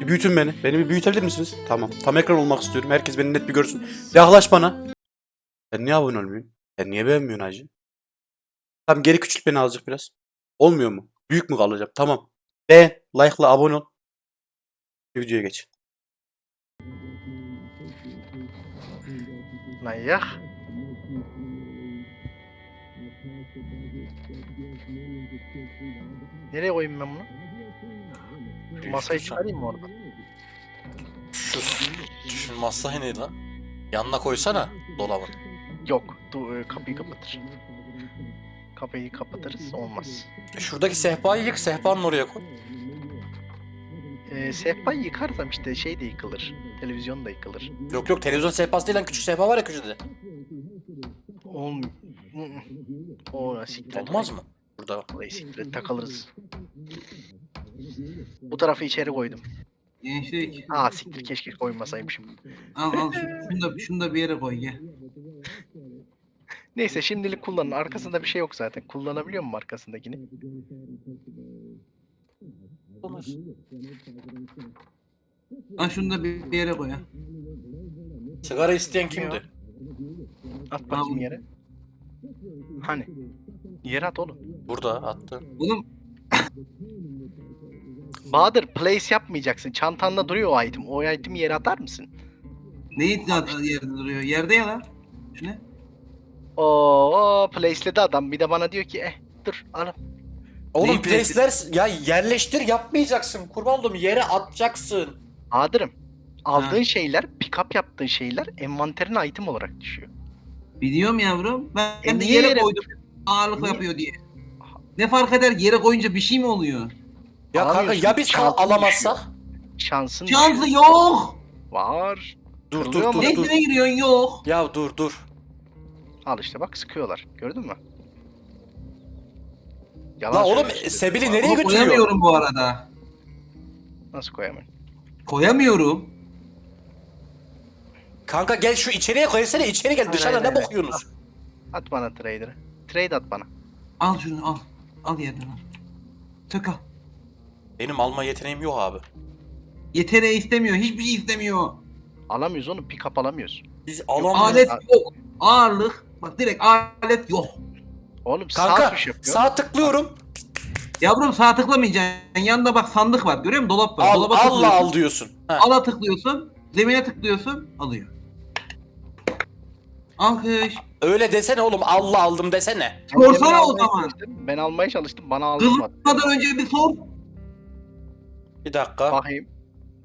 Bir büyütün beni. Beni bir büyütebilir misiniz? Tamam. Tam ekran olmak istiyorum. Herkes beni net bir görsün. Yaklaş bana. Sen niye abone olmuyorsun? Sen niye beğenmiyorsun hacı? Tamam geri küçült beni azıcık biraz. Olmuyor mu? Büyük mü kalacağım? Tamam. Beğen, like'la abone ol. Videoya geç. Manyak. Nereye koyayım ben bunu? Masayı çıkarayım mı oradan? Şu, şu masayı neydi lan? Yanına koysana dolabın. Yok. Du e, kapıyı kapatır. Kapıyı kapatırız. Olmaz. E, Şuradaki sehpayı yık, sehpanın oraya koy. E, sehpayı yıkarsam işte şey de yıkılır. Televizyon da yıkılır. Yok yok televizyon sehpası değil lan küçük sehpa var ya köşede. Olmuyor. O siktir. Olmaz mı? Burada. Orayı siktir takılırız. Bu tarafı içeri koydum. Gençlik. Aa siktir keşke koymasaymışım. Al al şunu, şunu da, şunu da bir yere koy gel. Neyse şimdilik kullanın. Arkasında bir şey yok zaten. Kullanabiliyor muyum arkasındakini? Olmaz. Al şunu da bir, bir yere koy ha. Sigara isteyen kimdi? At bakayım Tamam. yere. Hani? Yere at oğlum. Burada attı. Oğlum Bahadır place yapmayacaksın. Çantanda duruyor o item. O itemi yere atar mısın? neyi zaten yerde duruyor? Yerde ya lan. Şu ne? Oo placeledi adam. Bir de bana diyor ki eh dur alın. Oğlum Neyi place'ler ya yerleştir yapmayacaksın. Kurban oldum yere atacaksın. Bahadır'ım. Aldığın Ha. şeyler, pick up yaptığın şeyler envanterin item olarak düşüyor. Biliyorum yavrum. Ben, E de niye yere yere- koydum. Ağırlık Niye- yapıyor diye. Ne fark eder yere koyunca bir şey mi oluyor? Ya kanka Alamıyorsun, ya biz kal- şansın alamazsak? Şansın Şansı yok. Var. Dur dur dur Ne dur. içine giriyorsun yok. Ya dur dur. Al işte bak sıkıyorlar. Gördün mü? Yalan La oğlum söylüyorsun. Sebili nereye Bunu götürüyor? koyamıyorum bu arada. Nasıl koyamam? Koyamıyorum. Kanka gel şu içeriye koysana içeri gel Hayır, dışarıda hayır, ne hayır. bakıyorsunuz? At bana trader'ı. Trade at bana. Al şunu al. Al yerden al. Tök al. Benim alma yeteneğim yok abi. Yeteneği istemiyor. Hiçbir şey istemiyor. Alamıyoruz onu. Pick up alamıyoruz. Biz alamayız. Alet Al- yok. Ağırlık. Bak direkt alet yok. Oğlum sağ Kanka tuş yapıyor. sağ tıklıyorum. Yavrum sağ tıklamayacaksın. Yanında bak sandık var. Görüyor musun? Dolap var. Al Dolaba Allah tıklıyorsun. al diyorsun. Ha. Ala tıklıyorsun. Zemine tıklıyorsun. Alıyor. Alkış. Öyle desene oğlum Allah aldım desene. Sorsana o zaman. çalıştım. Ben almaya çalıştım. Bana aldırmadı. Kızmadan önce bir sor. Bir dakika. Bakayım.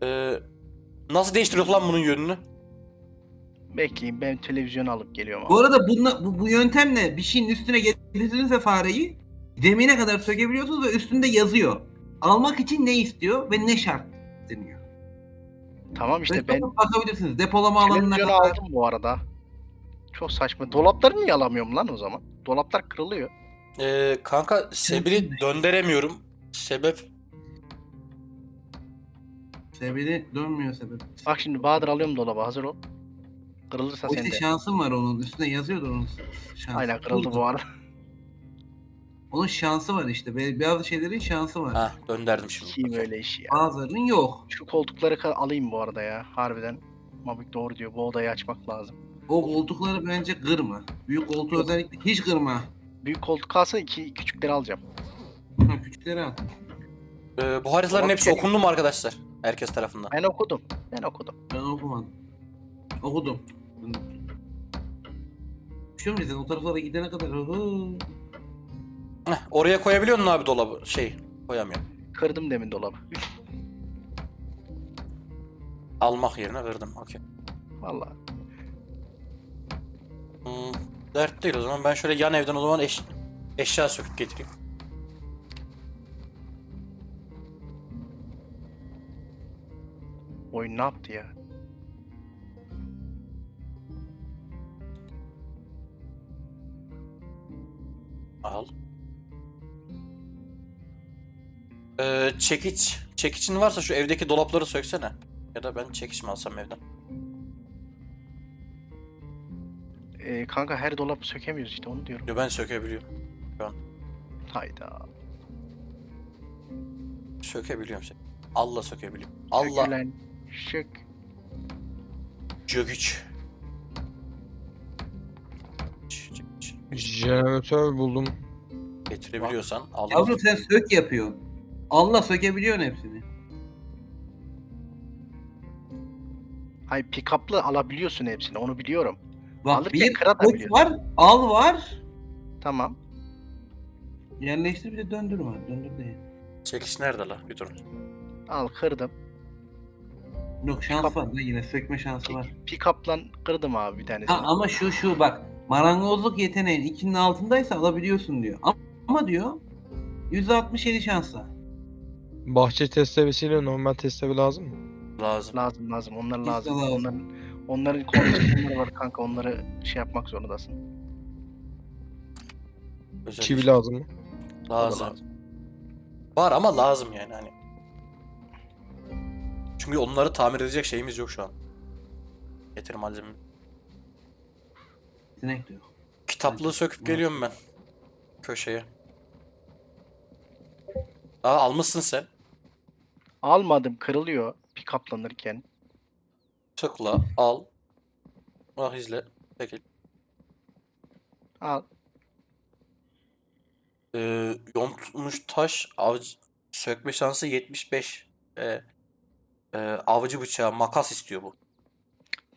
Ee, nasıl değiştiriyor lan bunun yönünü? Bekleyin ben televizyon alıp geliyorum. Bu abi. arada bunla, bu, bu yöntemle bir şeyin üstüne getirdiyse fareyi zemine kadar sökebiliyorsunuz ve üstünde yazıyor. Almak için ne istiyor ve ne şart deniyor. Tamam işte ben bakabilirsiniz. Depolama alanına kadar. aldım bu arada. Çok saçma. Dolapları niye alamıyorum lan o zaman? Dolaplar kırılıyor. Ee, kanka Sebili döndüremiyorum. Sebep Sebeli dönmüyor sebep. Bak şimdi Bahadır alıyorum dolaba hazır ol. Kırılırsa O işte sende. şansın var onun. Üstüne yazıyordur onun şansı. Aynen kırıldı bu arada. Onun şansı var işte. Be- Bazı şeylerin şansı var. ha dönderdim şimdi. Kim öyle işi ya. Bazılarının yok. Şu koltukları ka- alayım bu arada ya. Harbiden. Mabik doğru diyor. Bu odayı açmak lazım. O koltukları bence kırma. Büyük koltuğu özellikle hiç kırma. Büyük koltuk alsa iki küçükleri alacağım. Ha, Küçükleri al. Ee, bu haritaların hepsi okundu mu arkadaşlar? Herkes tarafından. Ben okudum. Ben okudum. Ben okumadım. Okudum. Şu mu sen o taraflara gidene kadar? Heh, oraya koyabiliyor musun abi dolabı? Şey koyamıyorum. Kırdım demin dolabı. Almak yerine kırdım. Okey. Vallahi. Hmm, dert değil o zaman. Ben şöyle yan evden o zaman eş, eşya söküp getireyim. Oyun ne yaptı ya? Al. Ee, çekiç. Çekiçin varsa şu evdeki dolapları söksene. Ya da ben çekiç mi alsam evden? Ee, kanka her dolabı sökemiyoruz işte onu diyorum. Yo ben sökebiliyorum. Hayda. Sökebiliyorum seni. Allah sökebiliyorum. Allah Sökülen şık. Jögüç. Jeneratör buldum. Getirebiliyorsan Allah. Yavrum sen sök yapıyorsun. Allah sökebiliyorsun hepsini. Hayır pick-up'lı alabiliyorsun hepsini onu biliyorum. Bak Alırken bir kıratabiliyorsun. sök var, al var. Tamam. Yerleştir bir de döndür var. Döndür değil. Çekiş nerede la? Bir dur. Al kırdım. Yok şans var da yine sökme şansı var. Pick-up'la kırdım abi bir tanesini. Ha, ama şu şu bak marangozluk yeteneğin ikinin altındaysa alabiliyorsun diyor. Ama, ama diyor %67 şansla. Bahçe testlevesiyle normal testlevi lazım mı? Lazım. Lazım lazım onlar lazım. lazım. Onların onların kondisyonları var kanka onları şey yapmak zorundasın. Özel Çivi lazım mı? Lazım. lazım. Var ama lazım yani hani. Çünkü onları tamir edecek şeyimiz yok şu an. Getir malzeme. Yetenek diyor. Kitaplığı söküp geliyorum ben. Köşeye. Aa almışsın sen. Almadım kırılıyor pick-up'lanırken. Tıkla, al. Ah izle. Çekil. Al. Ee, yontmuş taş avcı sökme şansı 75. Ee, e, avcı bıçağı makas istiyor bu.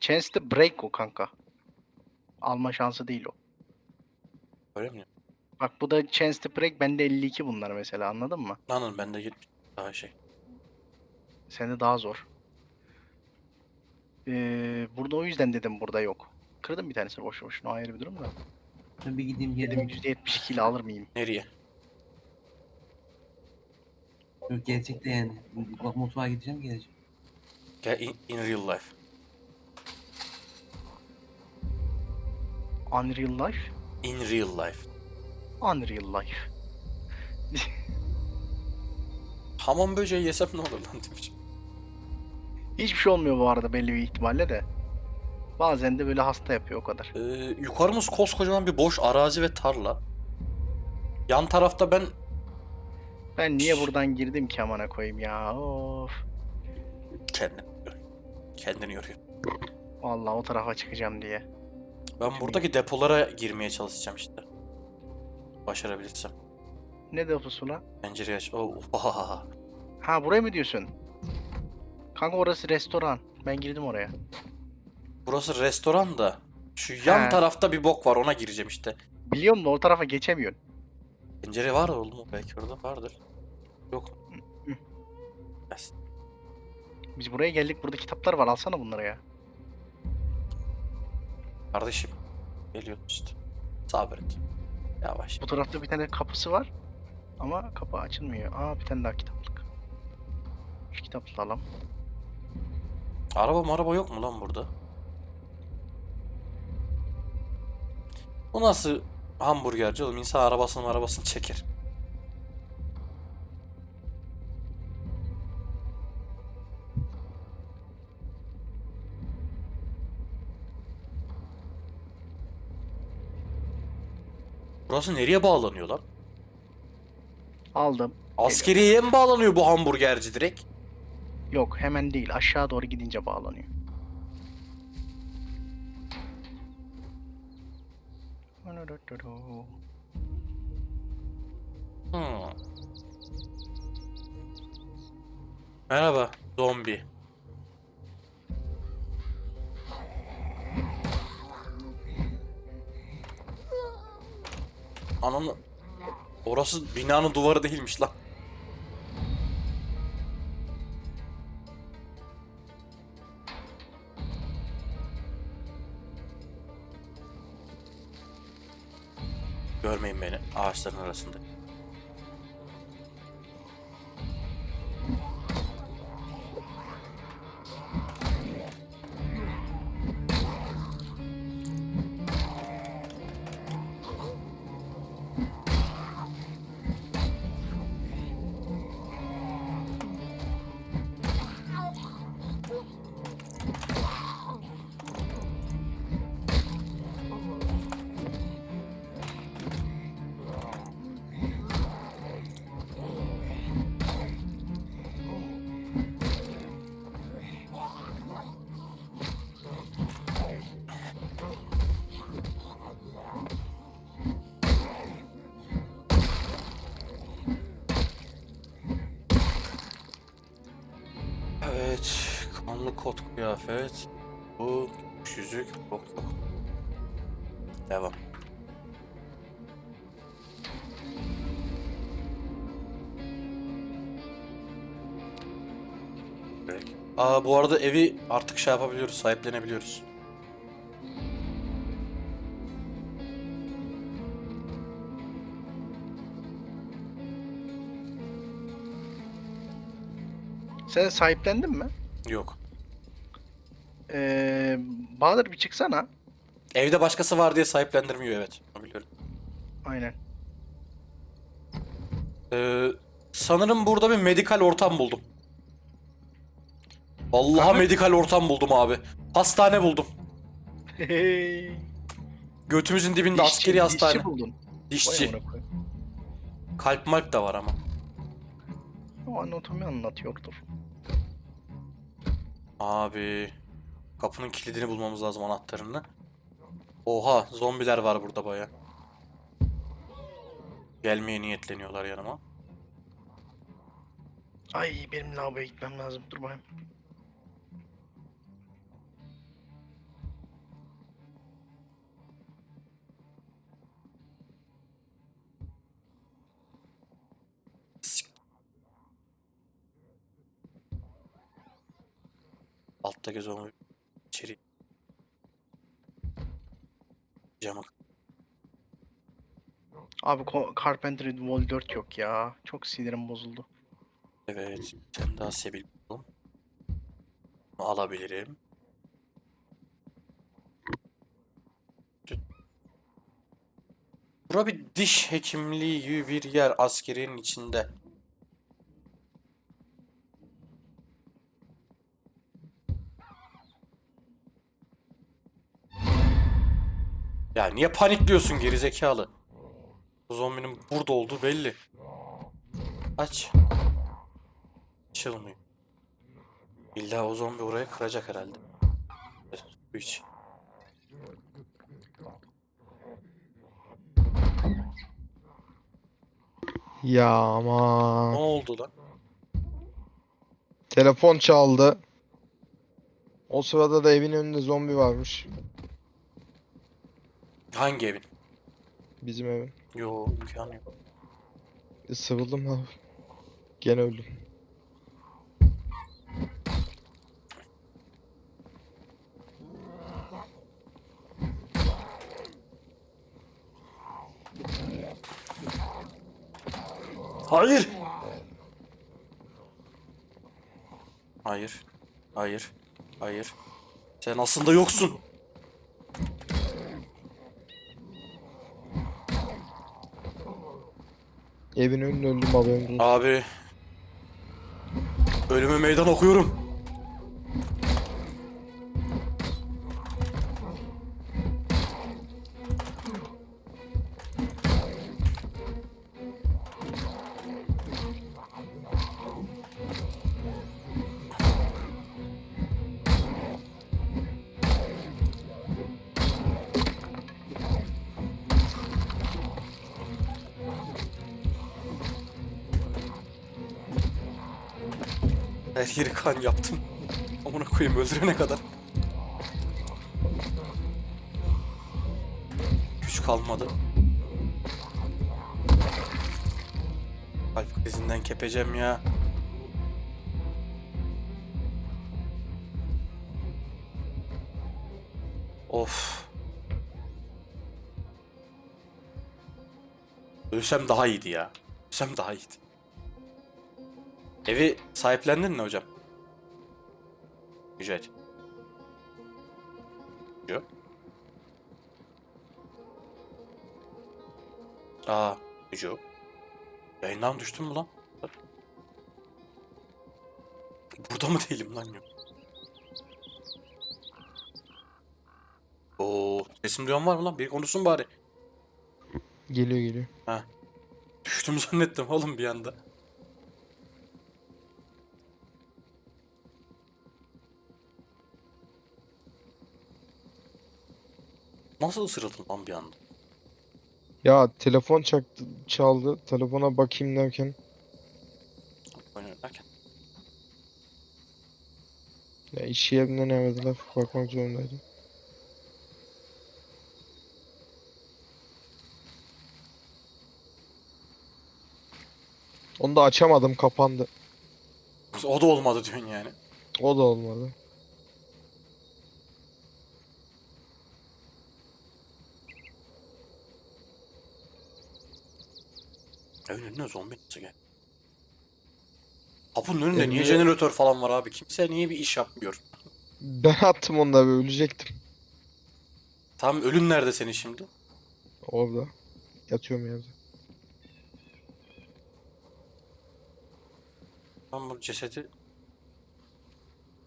Chance to break o kanka. Alma şansı değil o. Öyle mi? Bak bu da chance to break bende 52 bunlar mesela anladın mı? Lanın bende 70 daha şey. Sende daha zor. Ee, burada o yüzden dedim burada yok. Kırdım bir tanesi boş boşuna ayrı bir durum da. Ben bir gideyim Dedim geleyim. %72 ile alır mıyım? Nereye? Yok gerçekte yani. Bak mutfağa gideceğim geleceğim. İn, in real life. Unreal Life? In real life. Unreal Life. Hamam böceği yesem ne olur lan demiş. Hiçbir şey olmuyor bu arada belli bir ihtimalle de. Bazen de böyle hasta yapıyor o kadar. Ee, yukarımız koskocaman bir boş arazi ve tarla. Yan tarafta ben Ben niye buradan girdim ki amana koyayım ya? Of. kendim kendini yoruyor. Vallahi o tarafa çıkacağım diye. Ben buradaki depolara girmeye çalışacağım işte. Başarabilirsem. Ne deposu lan? Pencereyi aç. Oh, oha. Ha buraya mı diyorsun? Kanka orası restoran. Ben girdim oraya. Burası restoran da. Şu yan He. tarafta bir bok var ona gireceğim işte. Biliyorum da o tarafa geçemiyorsun. Pencere var oğlum belki orada vardır. Yok. Biz buraya geldik. Burada kitaplar var. Alsana bunları ya. Kardeşim. Geliyorum işte. Sabret. Yavaş. Bu tarafta bir tane kapısı var. Ama kapı açılmıyor. Aa bir tane daha kitaplık. Şu kitaplığı alalım. Araba maraba yok mu lan burada? Bu nasıl hamburgerci oğlum? İnsan arabasını arabasını çeker. Burası nereye bağlanıyor lan? Aldım. Askeriye mi bağlanıyor bu hamburgerci direkt? Yok hemen değil. Aşağı doğru gidince bağlanıyor. Hmm. Merhaba, zombi. Ananı... Orası binanın duvarı değilmiş lan. Görmeyin beni ağaçların arasında. Evet. Kanlı kot kıyafet. Bu yüzük. Bok bok. Devam. Aa bu arada evi artık şey yapabiliyoruz, sahiplenebiliyoruz. Sen sahiplendin mi? Yok. Ee, Bahadır bir çıksana. Evde başkası var diye sahiplendirmiyor evet. Biliyorum. Aynen. Ee, sanırım burada bir medikal ortam buldum. Vallahi Ahmet? medikal ortam buldum abi. Hastane buldum. Hey. Götümüzün dibinde askeri hastane. Dişçi buldun. Vay Dişçi. amına koyayım. Kalp malp da var ama. O anatomi anlatıyordur. Abi. Kapının kilidini bulmamız lazım anahtarını. Oha zombiler var burada baya. Gelmeye niyetleniyorlar yanıma. Ay benim lavaboya gitmem lazım. Dur bakayım. Alttaki zombi içeri. Camı. Abi Ko- Carpenter Wall 4 yok ya. Çok sinirim bozuldu. Evet. Sen daha sebil buldum. Alabilirim. Bura bir diş hekimliği bir yer askerinin içinde. Ya niye panikliyorsun gerizekalı? Bu zombinin burada olduğu belli. Aç. Açılmıyor. İlla o zombi oraya kıracak herhalde. Su iç. Ya Ne ama oldu lan? telefon çaldı. O sırada da evin önünde zombi varmış. Hangi evin? Bizim evin. Yo imkanı yok. Isırıldım abi. Gene öldüm. Hayır. Hayır. Hayır. Hayır. Sen aslında yoksun. Evin önünde öldüm olsun. Abi. Ölüme meydan okuyorum. Kan yaptım. Amına koyayım öldürene kadar. Güç kalmadı. Kalp krizinden kepeceğim ya. Of. Ölsem daha iyiydi ya. Ölsem daha iyiydi. Evi sahiplendin mi hocam? Güzel. Yok. Aa, yok. Yayından düştüm mü lan? Burada mı değilim lan yok. Oo, sesim duyan var mı lan? Bir konuşsun bari. Geliyor geliyor. Düştüm zannettim oğlum bir anda. Nasıl ısırıldın lan bir anda? Ya telefon çaktı, çaldı. Telefona bakayım derken Oynarken. Ya iş yerinde ne verdiler bakmak zorundaydım. Onu da açamadım kapandı. O da olmadı diyorsun yani. O da olmadı. Önüne zombi nasıl gel? Kapının önünde niye jeneratör falan var abi? Kimse niye bir iş yapmıyor? Ben attım onu da bir ölecektim. Tamam ölün nerede senin şimdi? Orada. Yatıyorum yerde. Ben bu cesedi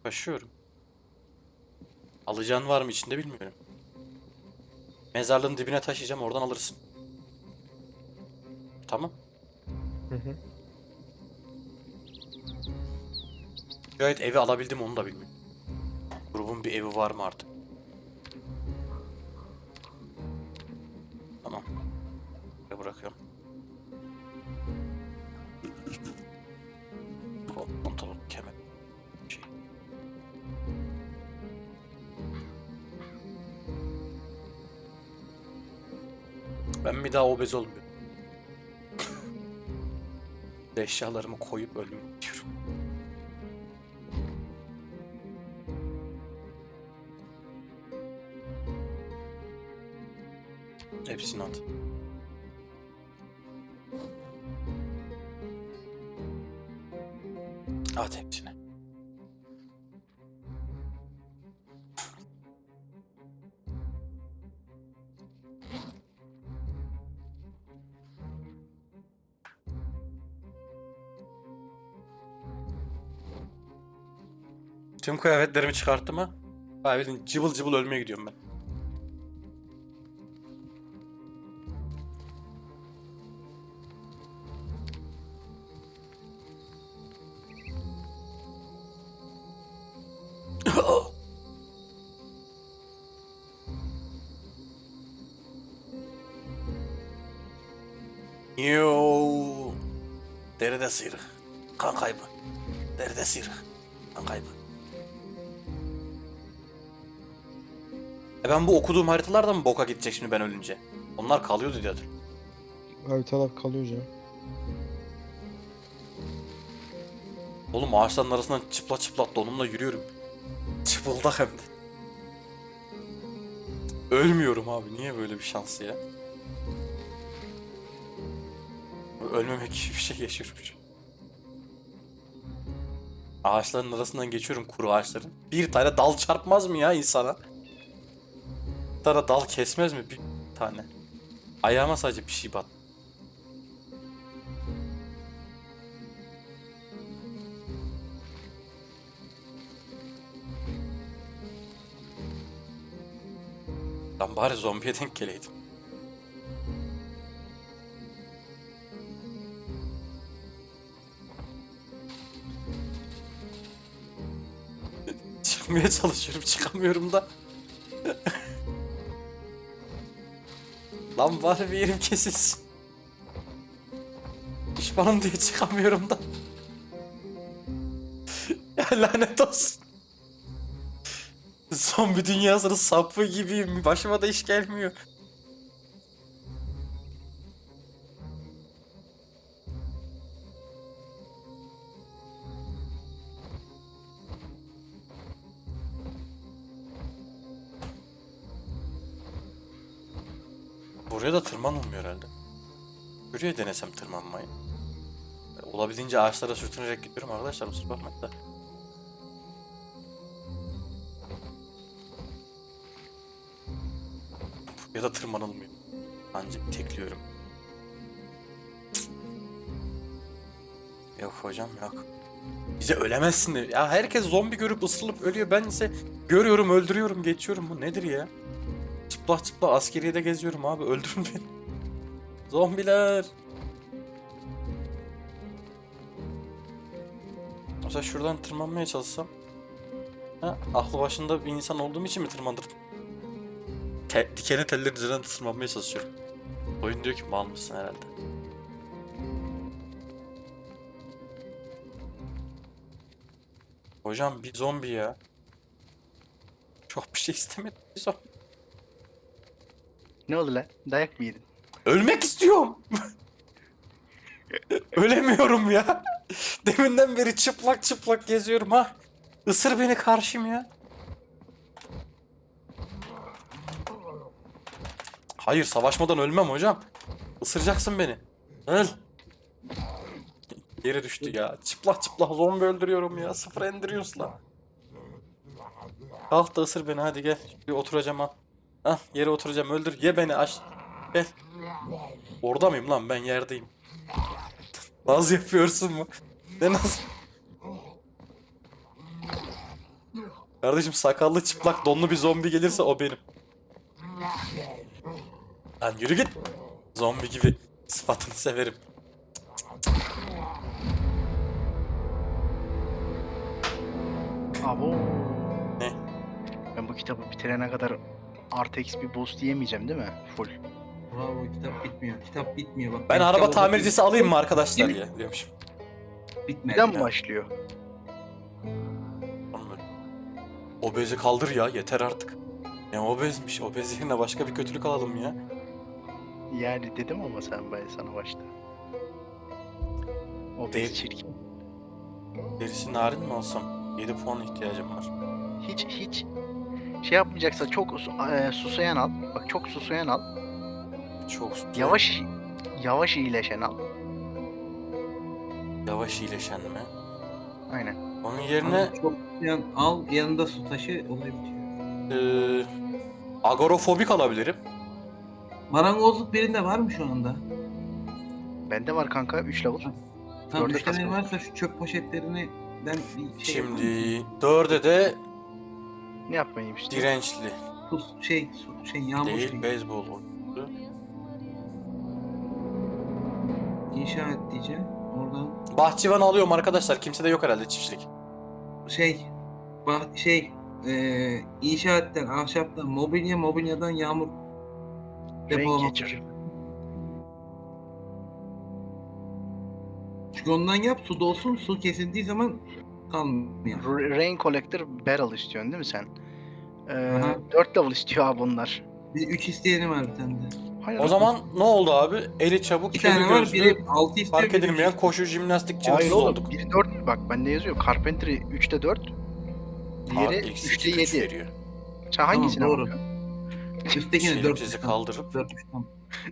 taşıyorum. Alacağın var mı içinde bilmiyorum. Mezarlığın dibine taşıyacağım oradan alırsın. Tamam. Hı hı. Gayet evi alabildim onu da bilmiyorum. Grubun bir evi var mı artık? Tamam. Buraya bırakıyorum. Pantolon, kemer. Şey. Ben bir daha obez olmuyorum. Eşyalarımı koyup ölmek. Kıyafetlerimi çıkarttım ha. Abi cıvıl cıvıl ölmeye gidiyorum ben. Yo. Deride sıyrık. Kan kaybı. Deride sıyrık. Kan kaybı. E ben bu okuduğum haritalar da mı boka gidecek şimdi ben ölünce? Onlar kalıyordu diye hatırlıyorum. Haritalar kalıyor canım. Oğlum ağaçların arasından çıplak çıplak donumla yürüyorum. Çıpıldak hem de. Ölmüyorum abi. Niye böyle bir şans ya? Ölmemek gibi bir şey an. Ağaçların arasından geçiyorum kuru ağaçların. Bir tane dal çarpmaz mı ya insana? Tane dal kesmez mi? Bir tane. Ayağıma sadece bir şey bat. Lan bari zombiye denk geleydim. Çıkmaya çalışıyorum çıkamıyorum da. Lan bari bir yerim kesilsin. Pişmanım diye çıkamıyorum da. ya lanet olsun. Zombi dünyasının sapı gibiyim. Başıma da iş gelmiyor. Buraya da tırmanılmıyor herhalde. Şuraya denesem tırmanmayı. Olabildiğince ağaçlara sürtünerek gidiyorum arkadaşlar kusura bakmayın da. Ya da tırmanılmıyor. Ancak tekliyorum. Yok hocam yok. Bize ölemezsin de. Ya herkes zombi görüp ısırılıp ölüyor. Ben ise görüyorum, öldürüyorum, geçiyorum. Bu nedir ya? Çıplak çıplak askeriyede geziyorum abi. Öldürün beni. Zombiler. Mesela şuradan tırmanmaya çalışsam. Ha, aklı başında bir insan olduğum için mi tırmanırım? Te dikenli tellerin üzerinden tırmanmaya çalışıyorum. Oyun diyor ki mal mısın herhalde. Hocam bir zombi ya. Çok bir şey istemedim. Biz o- Ne oldu lan? Dayak mı yedin? Ölmek istiyorum. Ölemiyorum ya. Deminden beri çıplak çıplak geziyorum ha. Isır beni karşım ya. Hayır savaşmadan ölmem hocam. Isıracaksın beni. Öl. Yere düştü ya. Çıplak çıplak zombi öldürüyorum ya. Sıfır Andrews'la. Kalk da ısır beni hadi gel. Bir oturacağım ha. Hah yere oturacağım öldür. Ye beni aç. Gel. Orada mıyım lan ben yerdeyim. Naz yapıyorsun mu? Ne naz? Kardeşim sakallı çıplak donlu bir zombi gelirse o benim. Lan yürü git. Zombi gibi sıfatını severim. Abo. Ne? Ben bu kitabı bitirene kadar artı bir boost yiyemeyeceğim değil mi? Full. Bravo kitap bitmiyor. Kitap bitmiyor bak. Ben araba tamircisi alayım mı arkadaşlar Değil ya diyormuşum. Bitmedi. Neden ya. başlıyor? Oğlum, Obezi kaldır ya yeter artık. Ne obezmiş. Obez yerine başka bir kötülük alalım ya. Yani dedim ama sen ben sana başta. O Değil. bez çirkin. Derisi narin mi alsam? 7 puan ihtiyacım var. Hiç hiç şey yapmayacaksa çok e, susayan al. Bak çok susayan al. Çok su- Yavaş yavaş iyileşen al. Yavaş iyileşen mi? Aynen. Onun yerine Çok yan, al yanında su taşı olay bitiyor. eee agorofobik alabilirim. Marangozluk birinde var mı şu anda? Bende var kanka 3 level. Tam Dörde üç tane kasma. varsa şu çöp poşetlerini ben bir şey Şimdi yapayım. 4'e de Ne yapmayayım işte. dirençli. Tuz, şey, şey yağmur Değil şeyi. beyzbol oyuncusu. İnşa et diyeceğim. Oradan Bahçıvan alıyorum arkadaşlar. Kimse de yok herhalde çiftçilik. şey bah, şey e, inşaatten, ahşaptan, mobilya, mobilyadan yağmur Renk depolama geçir. Çünkü ondan yap su dolsun su kesildiği zaman kalmıyor. R- Rain Collector Barrel istiyorsun değil mi sen? Ee, Aha. 4 level istiyor abi bunlar. Bir 3 isteyenim var bir tane de. Hayır, O zaman ne oldu abi? Eli çabuk, Bir tane var, gözlü, biri 6 istiyor. fark biri edilmeyen istiyor. koşu jimnastik Hayır oğlum olduk. biri 4 bak bende yazıyor Carpentry 3'te 4. Diğeri Aa, eksi 3'te iki güç 7. veriyor. Sen hangisine doğru. bakıyorsun? Üsttekini Şeyleri 4 sizi kaldırıp 4 tam.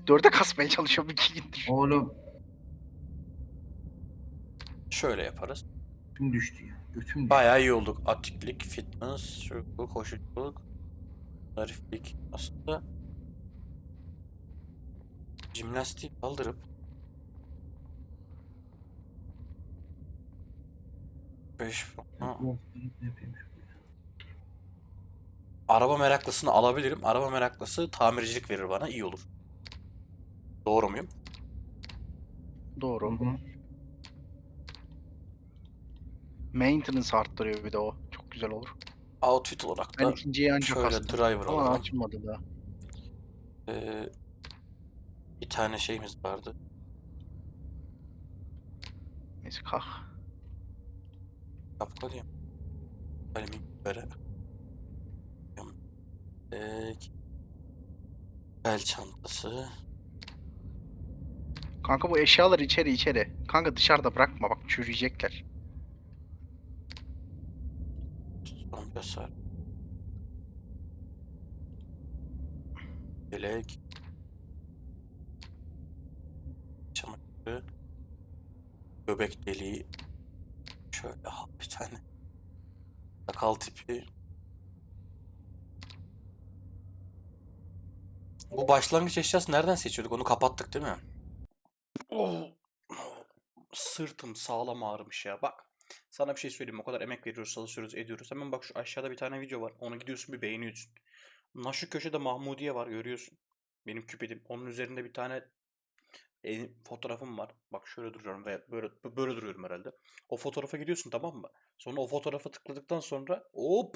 4'e kasmaya çalışıyorum 2 gündür. Oğlum şöyle yaparız. tüm düştü ya. Götüm. Bayağı iyi olduk. Atiklik, fitness, şu koşuculuk, zariflik aslında. Jimnastik kaldırıp Beş Araba meraklısını alabilirim. Araba meraklısı tamircilik verir bana. iyi olur. Doğru muyum? Doğru. Hı hı. Maintenance arttırıyor bir de o. Çok güzel olur. Outfit olarak Ben da ikinciyi ancak şöyle kastım. driver Ama alalım. açılmadı daha. Ee, bir tane şeyimiz vardı. Neyse kalk. Kapkalıyım. Kalemin böyle. Tek. Bel çantası. Kanka bu eşyalar içeri içeri. Kanka dışarıda bırakma bak çürüyecekler. Son basar. Yelek. Çamaşırı. Göbek deliği. Şöyle ha, bir tane. Sakal tipi. Bu başlangıç eşyası nereden seçiyorduk? Onu kapattık değil mi? Oh. Sırtım sağlam ağrımış ya. Bak. Sana bir şey söyleyeyim. O kadar emek veriyoruz, çalışıyoruz, ediyoruz. Hemen bak şu aşağıda bir tane video var. Onu gidiyorsun bir beğeniyorsun. Na şu köşede Mahmudiye var görüyorsun. Benim küpedim. Onun üzerinde bir tane e, fotoğrafım var. Bak şöyle duruyorum ve böyle böyle duruyorum herhalde. O fotoğrafa gidiyorsun tamam mı? Sonra o fotoğrafa tıkladıktan sonra hop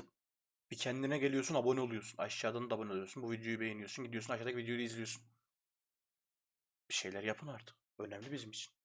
bir kendine geliyorsun, abone oluyorsun. Aşağıdan da abone oluyorsun. Bu videoyu beğeniyorsun. Gidiyorsun aşağıdaki videoyu izliyorsun. Bir şeyler yapın artık. Önemli bizim için.